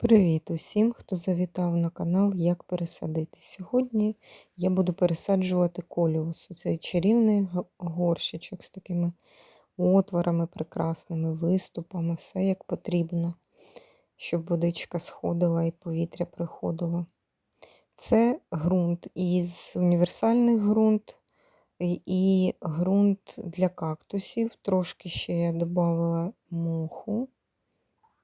Привіт усім, хто завітав на канал Як пересадити. Сьогодні я буду пересаджувати коліус. Цей чарівний горщичок з такими отворами прекрасними, виступами, все як потрібно, щоб водичка сходила і повітря приходило. Це ґрунт із універсальний ґрунт і- ґрунт для кактусів. Трошки ще я додавала моху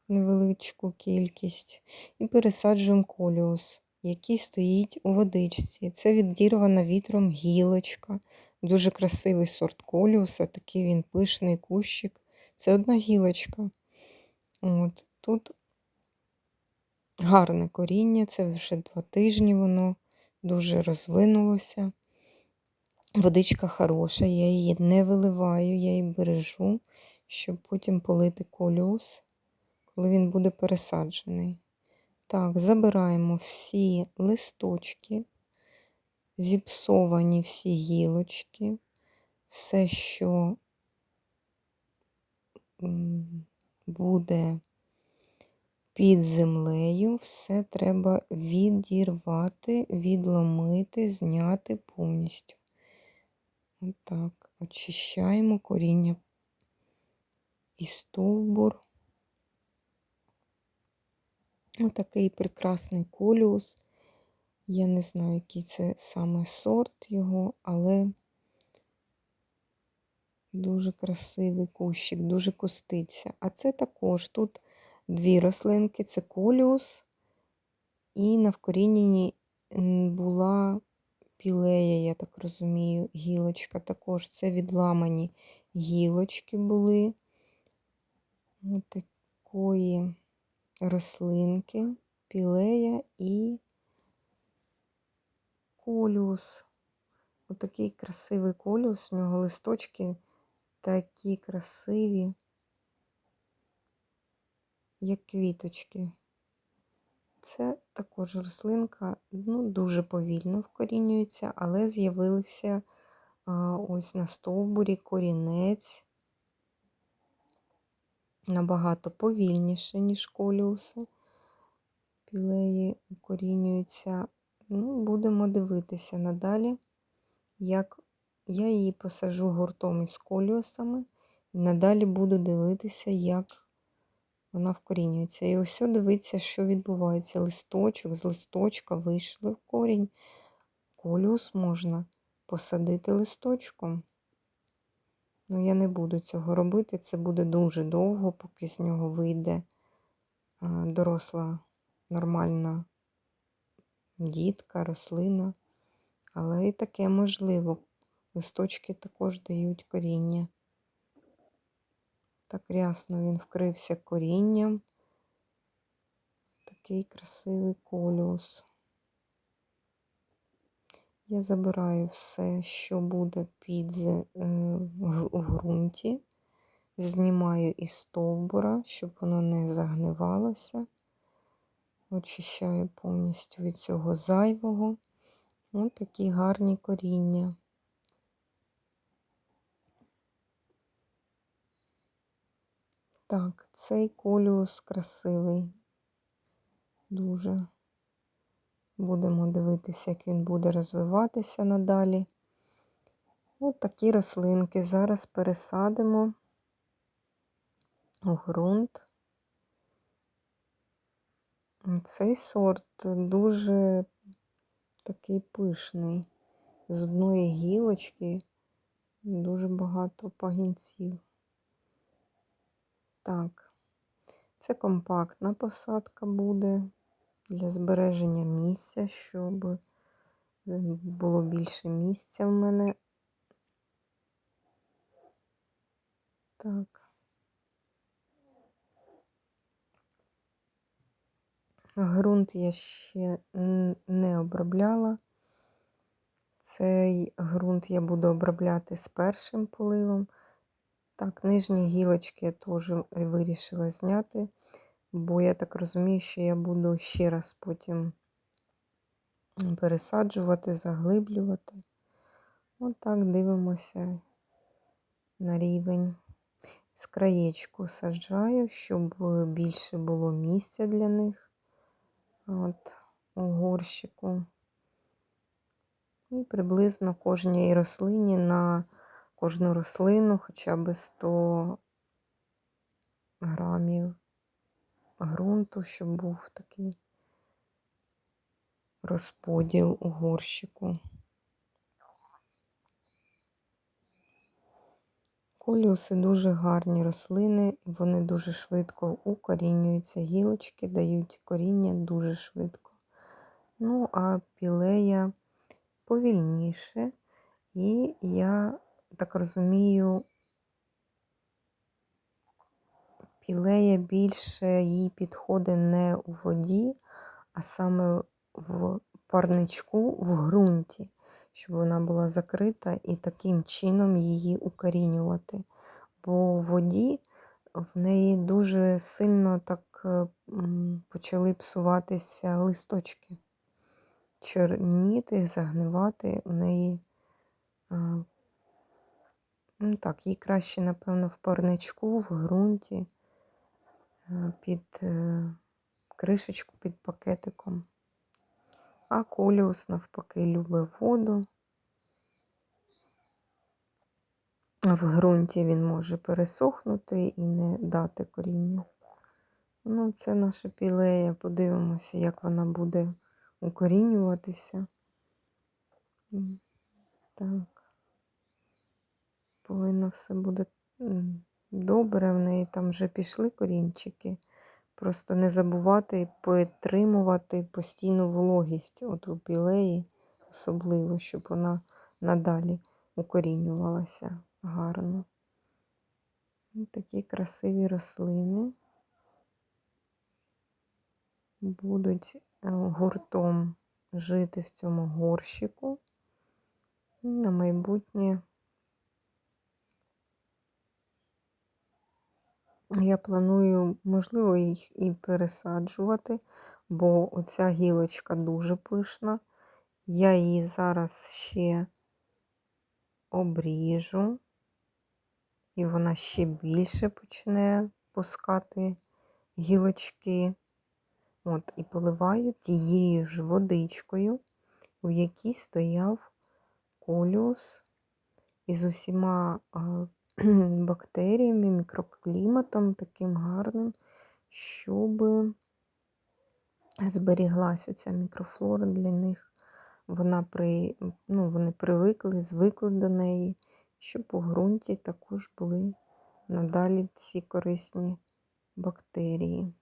невеличку кількість, і пересаджуємо коліус, який стоїть у водичці. Це відірвана вітром гілочка. Дуже красивий сорт коліуса, такий він пишний кущик. Це одна гілочка. От. Тут гарне коріння, це вже два тижні воно дуже розвинулося. Водичка хороша, я її не виливаю, я її бережу, щоб потім полити коліус коли він буде пересаджений. Так, забираємо всі листочки, зіпсовані всі гілочки, все, що буде під землею, все треба відірвати, відломити, зняти повністю. Отак, очищаємо коріння і стовбур. Отакий прекрасний коліус. Я не знаю, який це саме сорт його, але дуже красивий кущик, дуже куститься. А це також тут дві рослинки це коліус, і на вкоріненні була пілея, я так розумію, гілочка. Також це відламані гілочки були. Ось такої рослинки, пілея і коліус. Отакий красивий коліус, у нього листочки такі красиві, як квіточки. Це також рослинка ну, дуже повільно вкорінюється, але з'явився ось на стовбурі корінець набагато повільніше, ніж коліуси. Пілеї укорінюються. Ну, Будемо дивитися надалі, як я її посажу гуртом із коліусами, і надалі буду дивитися, як вона вкорінюється. І ось дивиться, що відбувається. Листочок з листочка вийшли в корінь. Коліус можна посадити листочком. Ну, я не буду цього робити. Це буде дуже довго, поки з нього вийде доросла нормальна дітка, рослина. Але і таке можливо. Листочки також дають коріння. Так рясно він вкрився корінням. Такий красивий коліус. Я забираю все, що буде під е, в ґрунті, знімаю із стовбура, щоб воно не загнивалося. Очищаю повністю від цього зайвого. Ось такі гарні коріння. Так, цей коліус красивий, дуже. Будемо дивитися, як він буде розвиватися надалі. От такі рослинки. Зараз пересадимо у ґрунт. Цей сорт дуже такий пишний. З одної гілочки дуже багато пагінців. Так, це компактна посадка буде для збереження місця, щоб е, було більше місця в мене. Так. Грунт я ще не обробляла. Цей ґрунт я буду обробляти з першим поливом. Так, нижні гілочки я теж вирішила зняти бо я так розумію, що я буду ще раз потім пересаджувати, заглиблювати. Отак дивимося на рівень. З краєчку саджаю, щоб більше було місця для них. от, у горщику. І приблизно кожній рослині на кожну рослину хоча б 100 грамів ґрунту, щоб був такий розподіл у горщику. Коліуси дуже гарні рослини, вони дуже швидко укорінюються, гілочки дають коріння дуже швидко. Ну, а пілея повільніше, і я так розумію, пілея більше їй підходить не у воді, а саме в парничку в ґрунті, щоб вона була закрита і таким чином її укорінювати. Бо в воді в неї дуже сильно так е, почали псуватися листочки, чорніти, загнивати у неї. Ну так, їй краще, напевно, в парничку, в ґрунті, під е, кришечку під пакетиком. А коліус, навпаки, любить воду. В ґрунті він може пересохнути і не дати коріння. Ну, це наша пілея. Подивимося, як вона буде укорінюватися. Так. Повинно все буде добре. В неї там вже пішли корінчики. Просто не забувати підтримувати постійну вологість от у пілеї, особливо, щоб вона надалі укорінювалася гарно. Такі красиві рослини будуть е, гуртом жити в цьому горщику. На майбутнє Я планую, можливо, їх і пересаджувати, бо оця гілочка дуже пишна. Я її зараз ще обріжу, і вона ще більше почне пускати гілочки. От, І поливаю тією ж водичкою, у якій стояв коліус із усіма бактеріями, мікрокліматом таким гарним, щоб зберіглася ця мікрофлора для них. Вона при, ну, Вони привикли, звикли до неї, щоб у ґрунті також були надалі ці корисні бактерії.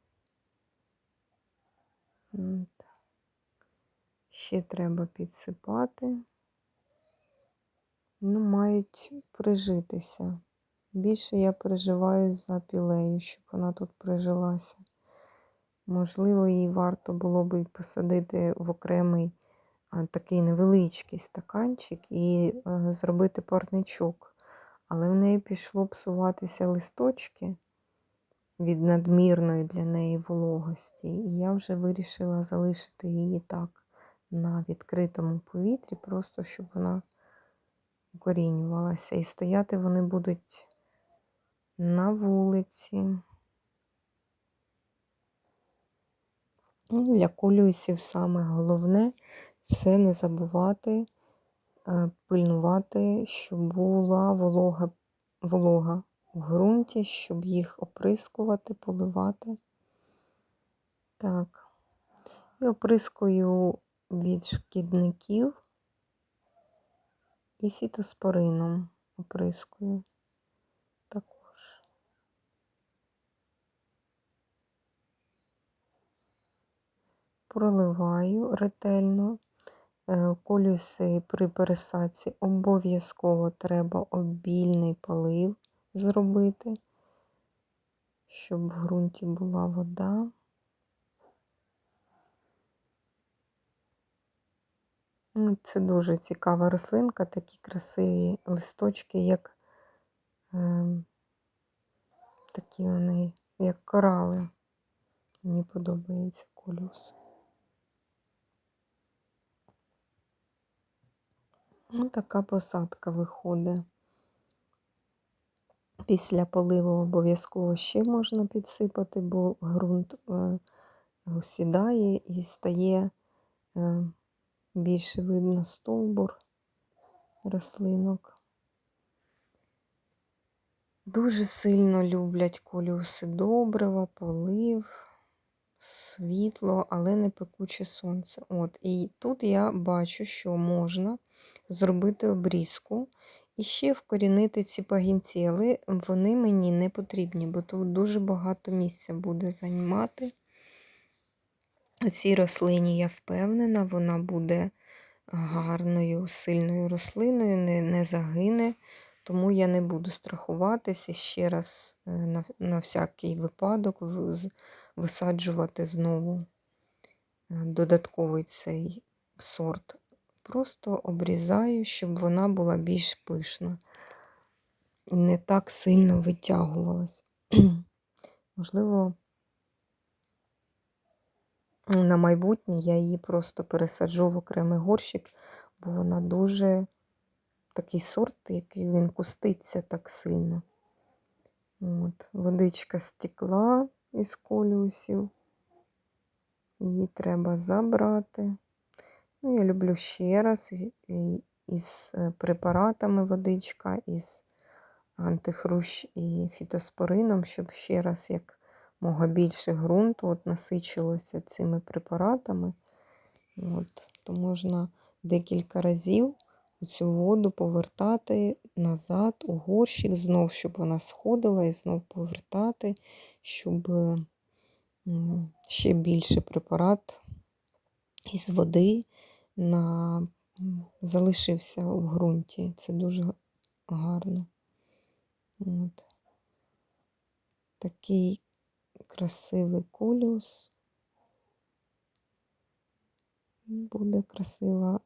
От. Ще треба підсипати ну, мають прижитися. Більше я переживаю за пілею, щоб вона тут прижилася. Можливо, їй варто було б посадити в окремий такий невеличкий стаканчик і е, зробити парничок. Але в неї пішло псуватися листочки від надмірної для неї вологості. І я вже вирішила залишити її так на відкритому повітрі, просто щоб вона укорінювалася. І стояти вони будуть на вулиці. Ну, для колюсів саме головне це не забувати е, пильнувати, щоб була волога волога в ґрунті, щоб їх оприскувати, поливати. Так, і оприскую від шкідників і фітоспорином оприскую також. Проливаю ретельно. Е, колюси при пересадці обов'язково треба обільний полив зробити, щоб в ґрунті була вода. Ну, це дуже цікава рослинка, такі красиві листочки, як е, такі вони, як корали. Мені подобається колюс. Ну, така посадка виходить. Після поливу обов'язково ще можна підсипати, бо ґрунт е, осідає і стає е, більше видно стовбур рослинок. Дуже сильно люблять коліуси добрива, полив, світло, але не пекуче сонце. От, І тут я бачу, що можна зробити обрізку і ще вкорінити ці пагінці, але вони мені не потрібні, бо тут дуже багато місця буде займати. Цій рослині я впевнена, вона буде гарною, сильною рослиною, не, не загине. Тому я не буду страхуватися ще раз е, на, на всякий випадок висаджувати знову е, додатковий цей сорт. Просто обрізаю, щоб вона була більш пишна і не так сильно витягувалась. Можливо, на майбутнє я її просто пересаджу в окремий горщик, бо вона дуже такий сорт, який він куститься так сильно. От, водичка стекла із коліусів. Її треба забрати. Ну, я люблю ще раз із е, препаратами водичка, із антихрущ і фітоспорином, щоб ще раз як мога більше ґрунту от насичилося цими препаратами. От, то можна декілька разів цю воду повертати назад у горщик, знов, щоб вона сходила, і знов повертати, щоб ще більше препарат із води на... залишився у ґрунті. Це дуже гарно. От. Такий красивий коліус. Буде красива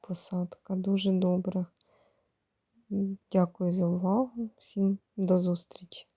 посадка, дуже добре. Дякую за увагу. Всім до зустрічі!